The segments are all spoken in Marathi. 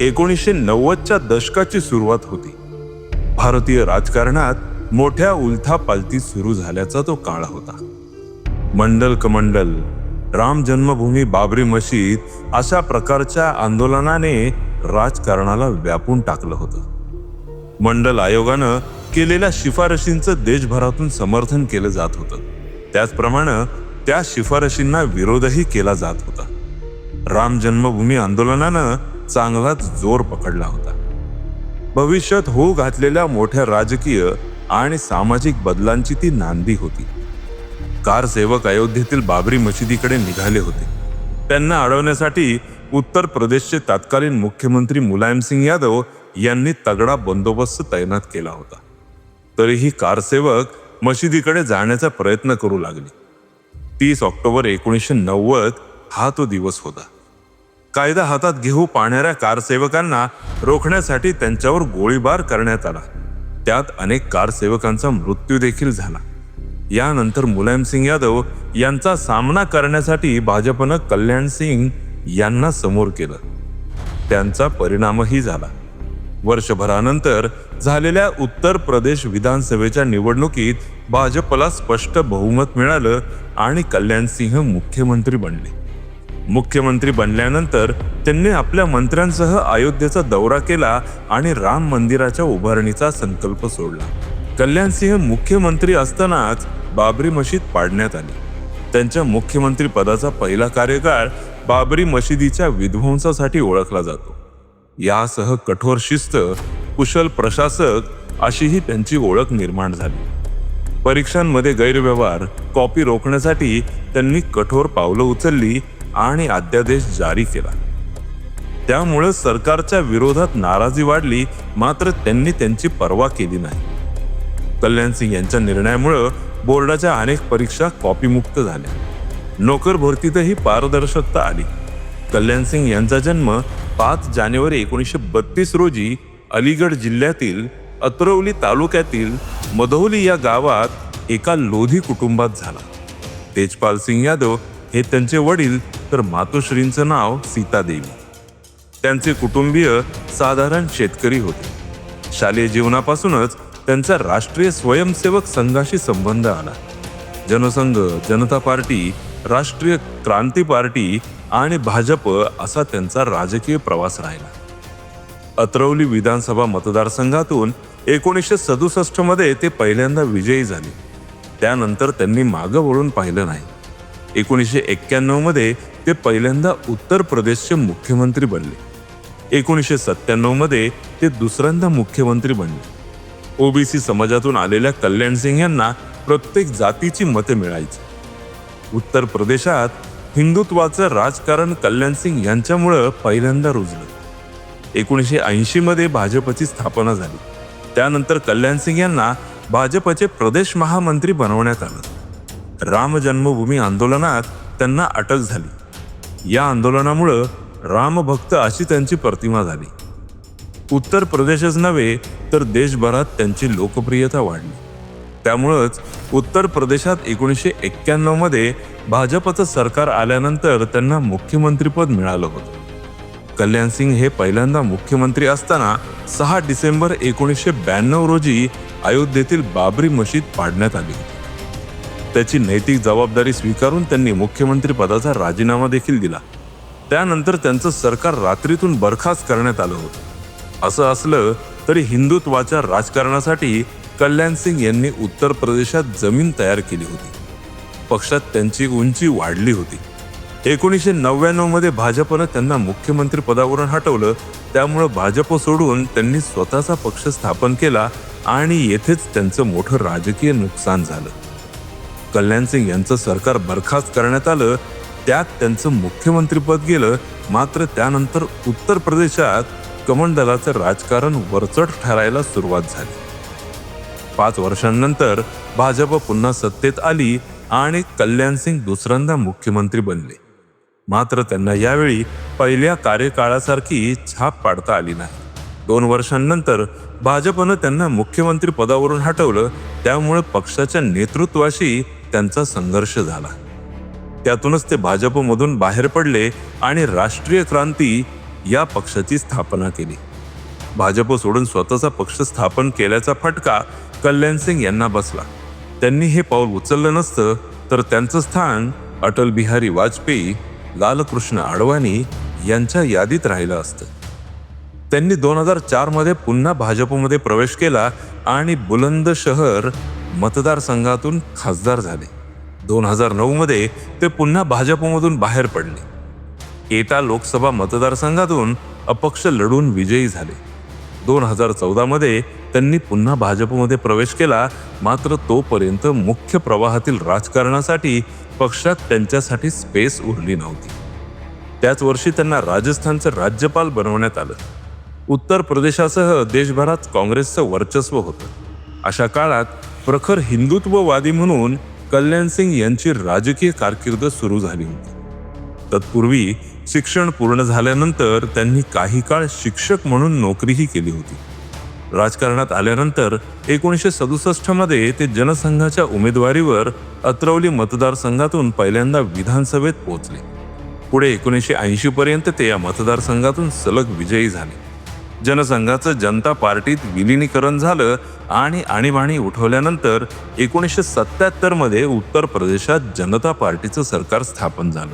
एकोणीसशे नव्वदच्या दशकाची सुरुवात होती. भारतीय राजकारणात मोठ्या उलथापालथी सुरू झाल्याचा तो काळ होता. मंडल कमंडल राम जन्मभूमी बाबरी मशीद अशा प्रकारच्या आंदोलनाने राजकारणाला व्यापून टाकलं होतं. मंडल आयोगानं केलेल्या शिफारशींचं देशभरातून समर्थन केलं जात होतं. त्याचप्रमाणे त्या शिफारशींना विरोधही केला जात होता. राम जन्मभूमी आंदोलनानं चांगलाच जोर पकडला होता. भविष्यात होऊ घातलेल्या मोठ्या राजकीय आणि सामाजिक बदलांची ती नांदी होती. कार सेवक अयोध्येतील बाबरी मशिदीकडे निघाले होते. त्यांना अडवण्यासाठी उत्तर प्रदेशचे तत्कालीन मुख्यमंत्री मुलायम सिंग यादव यांनी तगडा बंदोबस्त तैनात केला होता. तरीही कारसेवक मशिदीकडे जाण्याचा प्रयत्न करू लागले. तीस ऑक्टोबर एकोणीसशे नव्वद हा तो दिवस होता. कायदा हातात घेऊ पाहणाऱ्या कारसेवकांना रोखण्यासाठी त्यांच्यावर गोळीबार करण्यात आला. त्यात अनेक कारसेवकांचा मृत्यू देखील झाला. यानंतर मुलायम सिंग यादव यांचा सामना करण्यासाठी भाजपनं कल्याण सिंग यांना समोर केलं. त्यांचा परिणामही झाला. वर्षभरानंतर झालेल्या उत्तर प्रदेश विधानसभेच्या निवडणुकीत भाजपला स्पष्ट बहुमत मिळालं आणि कल्याण सिंह मुख्यमंत्री बनले. मुख्यमंत्री बनल्यानंतर त्यांनी आपल्या मंत्र्यांसह अयोध्येचा दौरा केला आणि राम मंदिराच्या उभारणीचा संकल्प सोडला. कल्याण सिंह मुख्यमंत्री असतानाच बाबरी मशीद पाडण्यात आली. त्यांच्या मुख्यमंत्री पदाचा पहिला कार्यकाळ बाबरी मशिदीच्या विध्वंसासाठी ओळखला जातो. यासह कठोर शिस्त कुशल प्रशासक अशीही त्यांची ओळख निर्माण झाली. परीक्षांमध्ये गैरव्यवहार कॉपी रोखण्यासाठी त्यांनी कठोर पावलं उचलली आणि अध्यादेश जारी केला. त्यामुळे सरकारच्या विरोधात नाराजी वाढली मात्र त्यांनी त्यांची पर्वा केली नाही. कल्याण सिंग यांच्या निर्णयामुळे बोर्डाच्या अनेक परीक्षा कॉपीमुक्त झाल्या. नोकर भरतीतही पारदर्शकता आली. कल्याण सिंग यांचा जन्म पाच जानेवारी एकोणीसशे बत्तीस रोजी अलीगड जिल्ह्यातील अत्रवली तालुक्यातील मधोली या गावात एका लोधी कुटुंबात झाला. तेजपाल सिंग यादव हे त्यांचे वडील तर मातोश्रींचं नाव सीतादेवी. त्यांचे कुटुंबीय साधारण शेतकरी होते. शालेय जीवनापासूनच त्यांचा राष्ट्रीय स्वयंसेवक संघाशी संबंध आला. जनसंघ जनता पार्टी राष्ट्रीय क्रांती पार्टी आणि भाजप असा त्यांचा राजकीय प्रवास राहिला. अत्रवली विधानसभा मतदारसंघातून एकोणीसशे सदुसष्टमध्ये ते पहिल्यांदा विजयी झाले. त्यानंतर त्यांनी मागं वळून पाहिलं नाही. एकोणीसशे एक्क्याण्णवमध्ये ते पहिल्यांदा उत्तर प्रदेशचे मुख्यमंत्री बनले. एकोणीसशे सत्त्याण्णवमध्ये ते दुसऱ्यांदा मुख्यमंत्री बनले. ओबीसी समाजातून आलेल्या कल्याण सिंग यांना प्रत्येक जातीची मते मिळायची. उत्तर प्रदेशात हिंदुत्वाचं राजकारण कल्याण सिंग यांच्यामुळं पहिल्यांदा रुजलं. एकोणीसशे ऐंशीमध्ये भाजपची स्थापना झाली. त्यानंतर कल्याण सिंग यांना भाजपचे प्रदेश महामंत्री बनवण्यात आलं. राम जन्मभूमी आंदोलनात त्यांना अटक झाली. या आंदोलनामुळं रामभक्त अशी त्यांची प्रतिमा झाली. उत्तर प्रदेशच नव्हे तर देशभरात त्यांची लोकप्रियता वाढली. त्यामुळंच उत्तर प्रदेशात एकोणीसशे एक्क्याण्णवमध्ये भाजपचं सरकार आल्यानंतर त्यांना मुख्यमंत्रीपद मिळालं होतं. कल्याण सिंग हे पहिल्यांदा मुख्यमंत्री असताना सहा डिसेंबर एकोणीसशे ब्याण्णव रोजी अयोध्येतील बाबरी मशीद पाडण्यात आली होती. त्याची नैतिक जबाबदारी स्वीकारून त्यांनी मुख्यमंत्री पदाचा राजीनामा देखील दिला. त्यानंतर त्यांचं सरकार रात्रीतून बरखास्त करण्यात आलं होतं. असं असलं तरी हिंदुत्वाच्या राजकारणासाठी कल्याण सिंग यांनी उत्तर प्रदेशात जमीन तयार केली होती. पक्षात त्यांची उंची वाढली होती. एकोणीसशे नव्याण्णवमध्ये भाजपनं त्यांना मुख्यमंत्री पदावरून हटवलं. त्यामुळं भाजप सोडून त्यांनी स्वतःचा पक्ष स्थापन केला आणि येथेच त्यांचं मोठं राजकीय नुकसान झालं. कल्याण सिंग यांचं सरकार बरखास्त करण्यात आलं त्यात त्यांचं मुख्यमंत्रीपद गेलं मात्र त्यानंतर उत्तर प्रदेशात कमंडलाचं राजकारण वरचढ ठरायला सुरुवात झाली. पाच वर्षांनंतर भाजप पुन्हा सत्तेत आली आणि कल्याण सिंग दुसऱ्यांदा मुख्यमंत्री बनले. मात्र त्यांना यावेळी पहिल्या कार्यकाळासारखी छाप पाडता आली नाही. दोन वर्षांनंतर भाजपनं त्यांना मुख्यमंत्री पदावरून हटवलं. त्यामुळे पक्षाच्या नेतृत्वाशी त्यांचा संघर्ष झाला. त्यातूनच ते भाजपमधून बाहेर पडले आणि राष्ट्रीय क्रांती या पक्षाची स्थापना केली. भाजप सोडून स्वतःचा पक्ष स्थापन केल्याचा फटका कल्याण सिंग यांना बसला. त्यांनी हे पाऊल उचललं नसतं तर त्यांचं स्थान अटल बिहारी वाजपेयी लालकृष्ण आडवाणी यांच्या यादीत राहिलं असतं. त्यांनी दोन हजार चारमध्ये पुन्हा भाजपमध्ये प्रवेश केला आणि बुलंद शहर मतदारसंघातून खासदार झाले. दोन हजार नऊ मध्ये ते पुन्हा भाजपमधून बाहेर पडले. एटा लोकसभा मतदारसंघातून अपक्ष लढून विजयी झाले. दोन हजार चौदा मध्ये त्यांनी पुन्हा भाजपमध्ये प्रवेश केला मात्र तोपर्यंत मुख्य प्रवाहातील राजकारणासाठी पक्षात त्यांच्यासाठी स्पेस उरली नव्हती. त्याच वर्षी त्यांना राजस्थानचं राज्यपाल बनवण्यात आलं. उत्तर प्रदेशासह देशभरात काँग्रेसचं वर्चस्व होतं. अशा काळात प्रखर हिंदुत्ववादी म्हणून कल्याण सिंग यांची राजकीय कारकीर्द सुरू झाली होती. तत्पूर्वी शिक्षण पूर्ण झाल्यानंतर त्यांनी काही काळ शिक्षक म्हणून नोकरीही केली होती. राजकारणात आल्यानंतर एकोणीसशे सदुसष्टमध्ये ते जनसंघाच्या उमेदवारीवर अत्रवली मतदारसंघातून पहिल्यांदा विधानसभेत पोहोचले. पुढे एकोणीसशे ऐंशीपर्यंत ते या मतदारसंघातून सलग विजयी झाले. जनसंघाचं जनता पार्टीत विलिनीकरण झालं आणि आणीबाणी उठवल्यानंतर एकोणीसशे सत्त्याहत्तरमध्ये उत्तर प्रदेशात जनता पार्टीचं सरकार स्थापन झालं.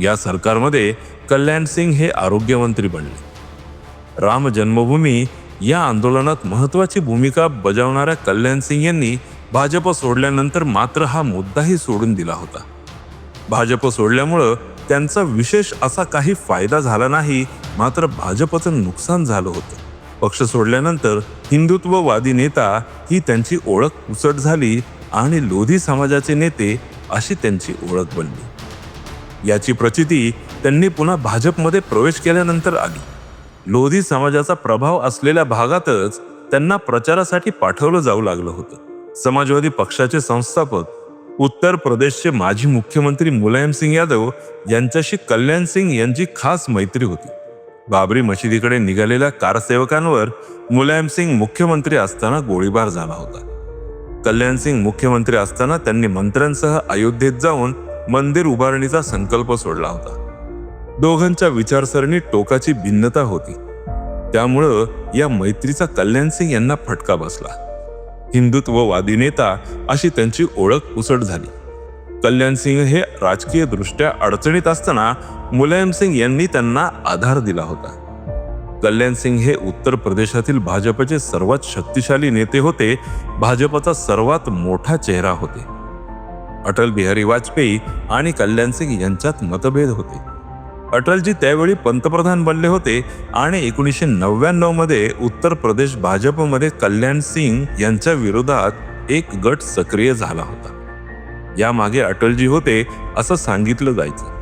या सरकारमध्ये कल्याण सिंग हे आरोग्यमंत्री बनले. राम जन्मभूमी या आंदोलनात महत्वाची भूमिका बजावणाऱ्या कल्याण सिंग यांनी भाजप सोडल्यानंतर मात्र हा मुद्दाही सोडून दिला होता. भाजप सोडल्यामुळं त्यांचा विशेष असा काही फायदा झाला नाही मात्र भाजपचं नुकसान झालं होतं. पक्ष सोडल्यानंतर हिंदुत्ववादी नेता ही त्यांची ओळख उसट झाली आणि लोधी समाजाचे नेते अशी त्यांची ओळख बनली. याची प्रचिती त्यांनी पुन्हा भाजपमध्ये प्रवेश केल्यानंतर आली. लोधी समाजाचा प्रभाव असलेल्या भागातच त्यांना प्रचारासाठी पाठवलं जाऊ लागलं होतं. समाजवादी पक्षाचे संस्थापक उत्तर प्रदेशचे माजी मुख्यमंत्री मुलायमसिंग यादव यांच्याशी कल्याण सिंग यांची खास मैत्री होती. बाबरी मशिदीकडे निघालेल्या कारसेवकांवर मुलायमसिंग मुख्यमंत्री असताना गोळीबार झाला होता. कल्याणसिंग मुख्यमंत्री असताना त्यांनी मंत्र्यांसह अयोध्येत जाऊन मंदिर उभारणीचा संकल्प सोडला होता. दोघांच्या विचारसरणीत टोकाची भिन्नता होती. त्यामुळं या मैत्रीचा कल्याणसिंग यांना फटका बसला. हिंदुत्ववादी नेता अशी त्यांची ओळख उसट झाली. कल्याणसिंग हे राजकीय दृष्ट्या अडचणीत असताना मुलायम सिंग यांनी त्यांना आधार दिला होता. कल्याण सिंग हे उत्तर प्रदेशातील भाजपचे सर्वात शक्तिशाली नेते होते भाजपचा सर्वात मोठा चेहरा होते. अटल बिहारी वाजपेयी आणि कल्याण सिंग यांच्यात मतभेद होते. अटलजी त्यावेळी पंतप्रधान बनले होते आणि एकोणीसशे नव्याण्णवमध्ये उत्तर प्रदेश भाजपमध्ये कल्याण सिंग यांच्या विरोधात एक गट सक्रिय झाला होता. यामागे अटलजी होते असं सांगितलं जायचं.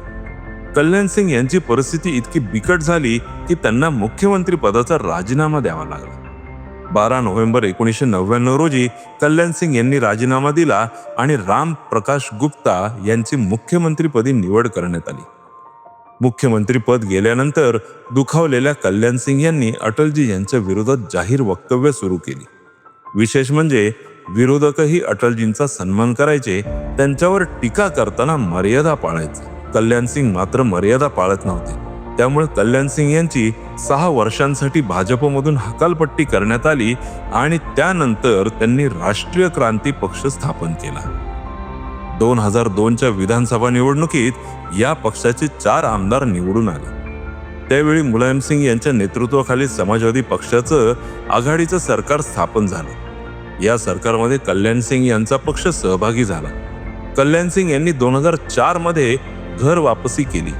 कल्याण सिंग यांची परिस्थिती इतकी बिकट झाली की त्यांना मुख्यमंत्री पदाचा राजीनामा द्यावा लागला. बारा नोव्हेंबर एकोणीसशे नव्याण्णव रोजी कल्याण सिंग यांनी राजीनामा दिला आणि राम प्रकाश गुप्ता यांची मुख्यमंत्रीपदी निवड करण्यात आली. मुख्यमंत्रीपद गेल्यानंतर दुखावलेल्या कल्याण सिंग यांनी अटलजी यांच्या विरोधात जाहीर वक्तव्य सुरू केली. विशेष म्हणजे विरोधकही अटलजींचा सन्मान करायचे त्यांच्यावर टीका करताना मर्यादा पाळायचे. कल्याण सिंग मात्र मर्यादा पाळत नव्हते. त्यामुळे कल्याण सिंग यांची सहा वर्षांसाठी भाजपमधून हकालपट्टी करण्यात आली आणि त्यानंतर त्यांनी राष्ट्रीय क्रांती पक्ष स्थापन केला. दोन हजार दोनच्या विधानसभा निवडणुकीत या पक्षाचे चार आमदार निवडून आले. त्यावेळी मुलायम सिंग यांच्या नेतृत्वाखाली समाजवादी पक्षाचं आघाडीचं सरकार स्थापन झालं. या सरकारमध्ये कल्याण सिंग यांचा पक्ष सहभागी झाला. कल्याण सिंग यांनी दोन हजार चारमध्ये घर वापसी केली.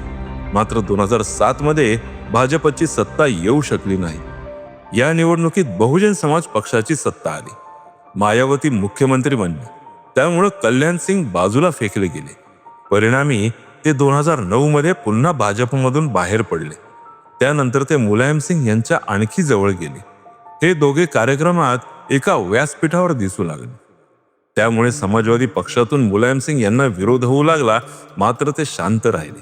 मात्र दोन हजार सात मध्ये भाजपची सत्ता येऊ शकली नाही. या निवडणुकीत बहुजन समाज पक्षाची सत्ता आली. मायावती मुख्यमंत्री बनले. त्यामुळं कल्याण सिंग बाजूला फेकले गेले. परिणामी ते दोन हजार नऊ मध्ये पुन्हा भाजपमधून बाहेर पडले. त्यानंतर ते मुलायम सिंग यांच्या आणखी जवळ गेले. हे दोघे कार्यक्रमात एका व्यासपीठावर दिसू लागले. त्यामुळे समाजवादी पक्षातून मुलायमसिंग यांना विरोध होऊ लागला मात्र ते शांत राहिले.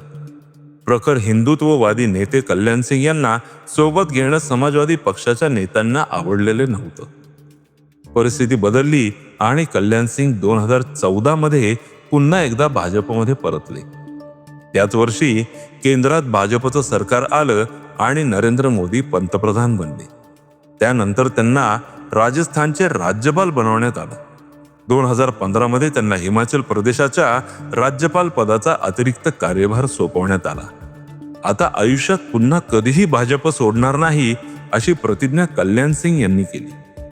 प्रखर हिंदुत्ववादी नेते कल्याण सिंग यांना सोबत घेणं समाजवादी पक्षाच्या नेत्यांना आवडलेले नव्हतं. परिस्थिती बदलली आणि कल्याण सिंग दोन हजार चौदा मध्ये पुन्हा एकदा भाजपमध्ये परतले. त्याच वर्षी केंद्रात भाजपचं सरकार आलं आणि नरेंद्र मोदी पंतप्रधान बनले. त्यानंतर त्यांना राजस्थानचे राज्यपाल बनवण्यात आलं. दोन हजार पंधरा मध्ये त्यांना हिमाचल प्रदेशाच्या राज्यपाल पदाचा अतिरिक्त कार्यभार सोपवण्यात आला. आता आयुष्यात पुन्हा कधीही भाजप सोडणार नाही अशी प्रतिज्ञा कल्याण सिंग यांनी केली.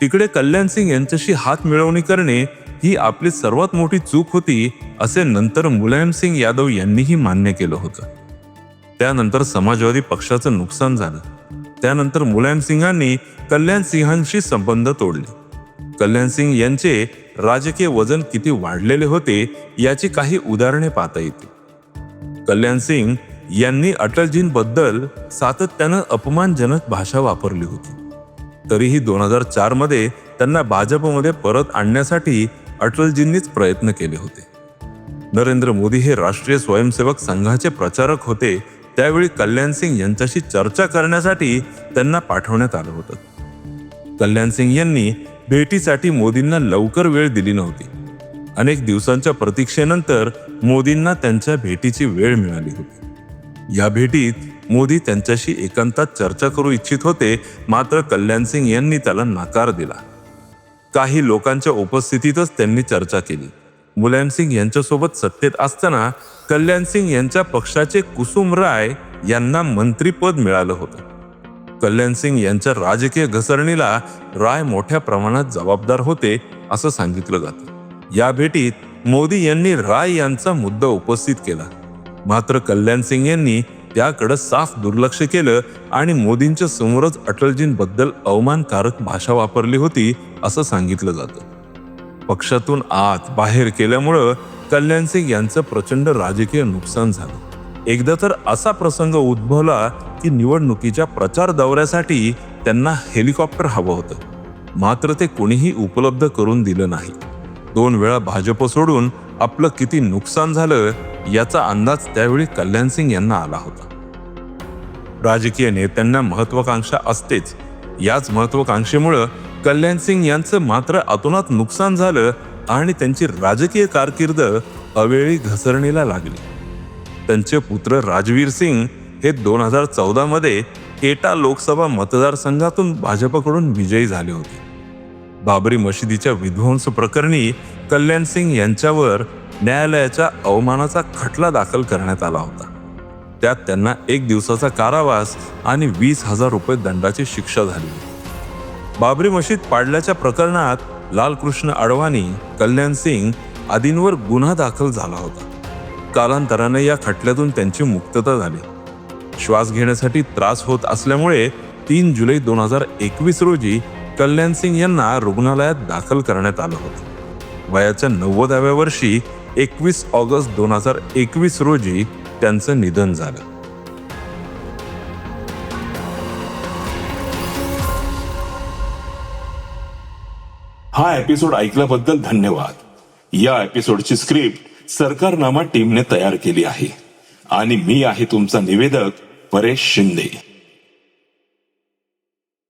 तिकडे कल्याण सिंग यांच्याशी हात मिळवणी करणे ही आपली सर्वात मोठी चूक होती असे नंतर मुलायम सिंग यादव यांनीही मान्य केलं होतं. त्यानंतर समाजवादी पक्षाचं नुकसान झालं. त्यानंतर मुलायम सिंगांनी कल्याण सिंहांशी संबंध तोडले. कल्याण सिंग यांचे राजकीय वजन किती वाढलेले होते याची काही उदाहरणे पाहता येतील. कल्याण सिंग यांनी अटलजींबद्दल सातत्यानं अपमानजनक भाषा वापरली होती. तरीही दोन हजार चारमध्ये त्यांना भाजपमध्ये परत आणण्यासाठी अटलजींनीच प्रयत्न केले होते. नरेंद्र मोदी हे राष्ट्रीय स्वयंसेवक संघाचे प्रचारक होते त्यावेळी कल्याण सिंग यांच्याशी चर्चा करण्यासाठी त्यांना पाठवण्यात आलं होतं. कल्याण सिंग यांनी भेटीसाठी मोदींना लवकर वेळ दिली नव्हती. अनेक दिवसांच्या प्रतीक्षेनंतर मोदींना त्यांच्या भेटीची वेळ मिळाली होती. या भेटीत मोदी त्यांच्याशी एकांतात चर्चा करू इच्छित होते मात्र कल्याण सिंग यांनी त्याला नकार दिला. काही लोकांच्या उपस्थितीतच त्यांनी चर्चा केली. मुलायम सिंग यांच्यासोबत सत्तेत असताना कल्याण सिंग यांच्या पक्षाचे कुसुम राय यांना मंत्रीपद मिळालं होतं. कल्याण सिंग यांच्या राजकीय घसरणीला राय मोठ्या प्रमाणात जबाबदार होते असं सांगितलं जातं. या भेटीत मोदी यांनी राय यांचा मुद्दा उपस्थित केला. मात्र कल्याण सिंग यांनी त्याकडे साफ दुर्लक्ष केलं आणि मोदींच्या समोरच अटलजींबद्दल अवमानकारक भाषा वापरली होती असं सांगितलं जातं. पक्षातून आत बाहेर केल्यामुळं कल्याण सिंग यांचं प्रचंड राजकीय नुकसान झालं. एकदा तर असा प्रसंग उद्भवला की निवडणुकीच्या प्रचार दौऱ्यासाठी त्यांना हेलिकॉप्टर हवं होतं. मात्र ते कोणीही उपलब्ध करून दिलं नाही. दोन वेळा भाजप सोडून आपलं किती नुकसान झालं याचा अंदाज त्यावेळी कल्याण सिंग यांना आला होता. राजकीय नेत्यांना महत्वाकांक्षा असतेच. याच महत्वाकांक्षेमुळं कल्याण सिंग यांचं मात्र अतोनात नुकसान झालं आणि त्यांची राजकीय कारकीर्द अवेळी घसरणीला लागली. त्यांचे पुत्र राजवीर सिंग हे दोन हजार चौदामध्ये एटा लोकसभा मतदारसंघातून भाजपकडून विजयी झाले होते. बाबरी मशिदीच्या विध्वंस प्रकरणी कल्याण सिंग यांच्यावर न्यायालयाच्या अवमानाचा खटला दाखल करण्यात आला होता. त्यात त्यांना एक दिवसाचा कारावास आणि वीस हजार रुपये दंडाची शिक्षा झाली. बाबरी मशीद पाडल्याच्या प्रकरणात लालकृष्ण अडवाणी कल्याण सिंग आदींवर गुन्हा दाखल झाला होता. कालांतराने या खटल्यातून त्यांची मुक्तता झाली. श्वास घेण्यासाठी त्रास होत असल्यामुळे तीन जुलै दोन हजार एकवीस रोजी कल्याण सिंग यांना रुग्णालयात दाखल करण्यात आलं होतं. वयाच्या नव्वदाव्या वर्षी एकवीस ऑगस्ट दोन हजार एकवीस रोजी त्यांचं निधन झालं. हा एपिसोड ऐकल्याबद्दल धन्यवाद. या एपिसोडची स्क्रिप्ट सरकारनामा टीमने तयार केली आहे. आणि मी आहे तुमचा निवेदक परेश शिंदे